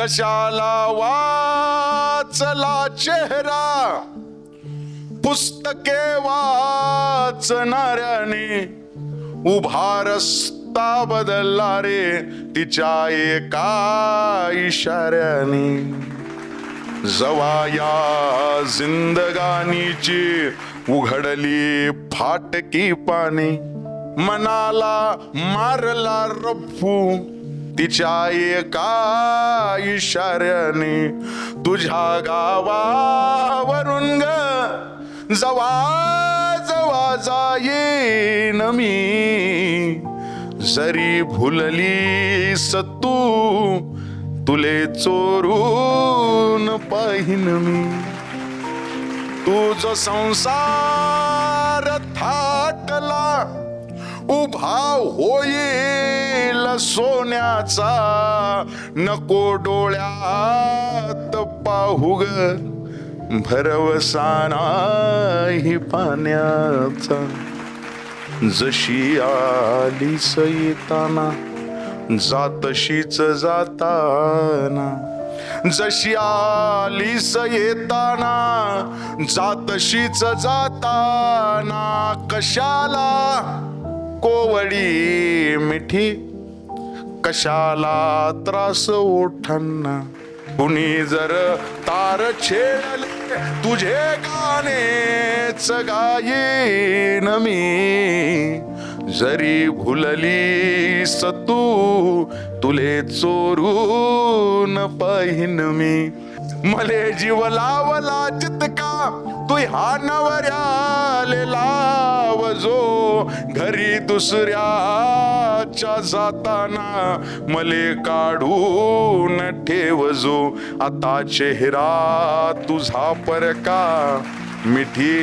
कशाला वाचला चेहरा? पुस्तके वाचणाऱ्याने उभा रस्ता बदलला रे तिच्या एका इशाऱ्याने. जवाया जिंदगानीची उघडली फाटकी पाने. मनाला मारला रफ्फू तिच्या एका इशाऱ्याने तुझ्या गावावरून ग. जवा जवा जाईन मी. जरी भुलली सत्तू तुले चोरून पाहिन मी. तुझ संसार उभा होईल सोन्याचा. नको डोळ्यात पाहू ग भरवसा नाही पाण्याचा. जशी आली येताना जातशीच जाताना. जशी आलीस येताना जातशीच जाताना. कशाला? कोवळी मिठी कशाला त्रास ओठांना कुणी जर तार छेडले तुझे गाणेच गायेन मी. जरी भुललीस तू तुले चोरून पाहिन मी. मले जीव लावला चितका तू ह्या नवऱ्याले लाव जो घरी दुसऱ्याच्या जाताना मले काढून ठेव जो आता चेहरा तुझा परका मिठी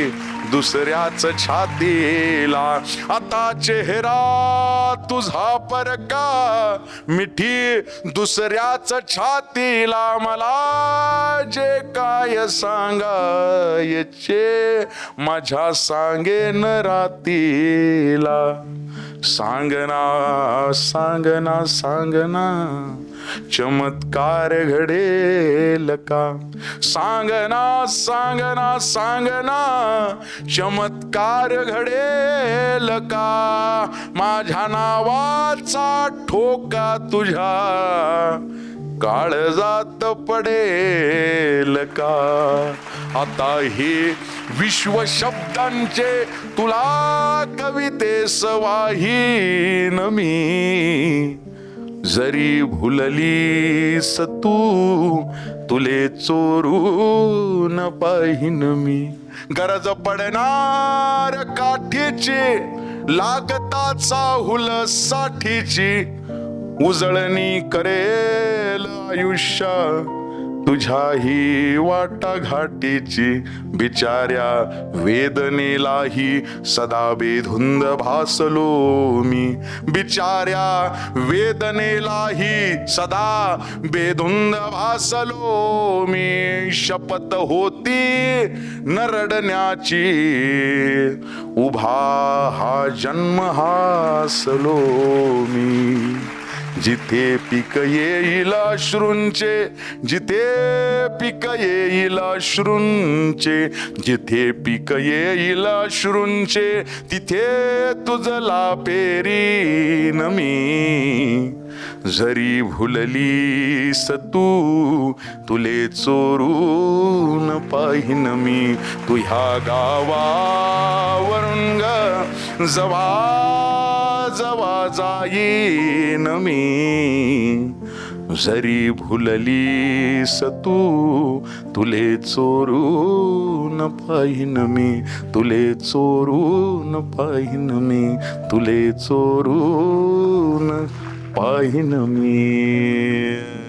दुसऱ्याच छातीला. आता चेहरा तुझा परका. मिठी दुसऱ्याच छातीला. मला जे काय सांगायचे माझ्या सांगेन रातीला. सांगना सांगना सांगना. चमत्कार घडेल का सांगना सांगना सांगना चमत्कार घडेल का माझ्या नावाचा ठोका तुझ्या. काळजात पडेल का आता हे विश्व शब्दांचे तुला कविते सवाहीन मी. जरी भुललीस तू तुले चोरून पाहिन मी. गरज पडणार काठीची लागताचा हुल साठीची. उजळणी करेल आयुष्या तुझ्या ही वाटा घाटीची बिचाऱ्या वेदनेलाही सदा बेधुंद भासलो मी. बिचाऱ्या वेदनेलाही सदा बेधुंद भासलो मी. शपथ होती नरडण्याची उभा हा जन्म हासलो मी. जिथे पिक येईल अश्रूंचे जिथे पिक येईल अश्रूंचे जिथे पिक येईल अश्रूंचे तिथे तुझला पेरी मी. जरी भुललीस तू तुले चोरून पाहिन मी. तुह्या गावावरून जवा जवा जाईन मी. जरी भुलली तू तुले चोरून पाहिन मी. तुले चोरून पाहिन मी. तुले चोरून पाहिन मी.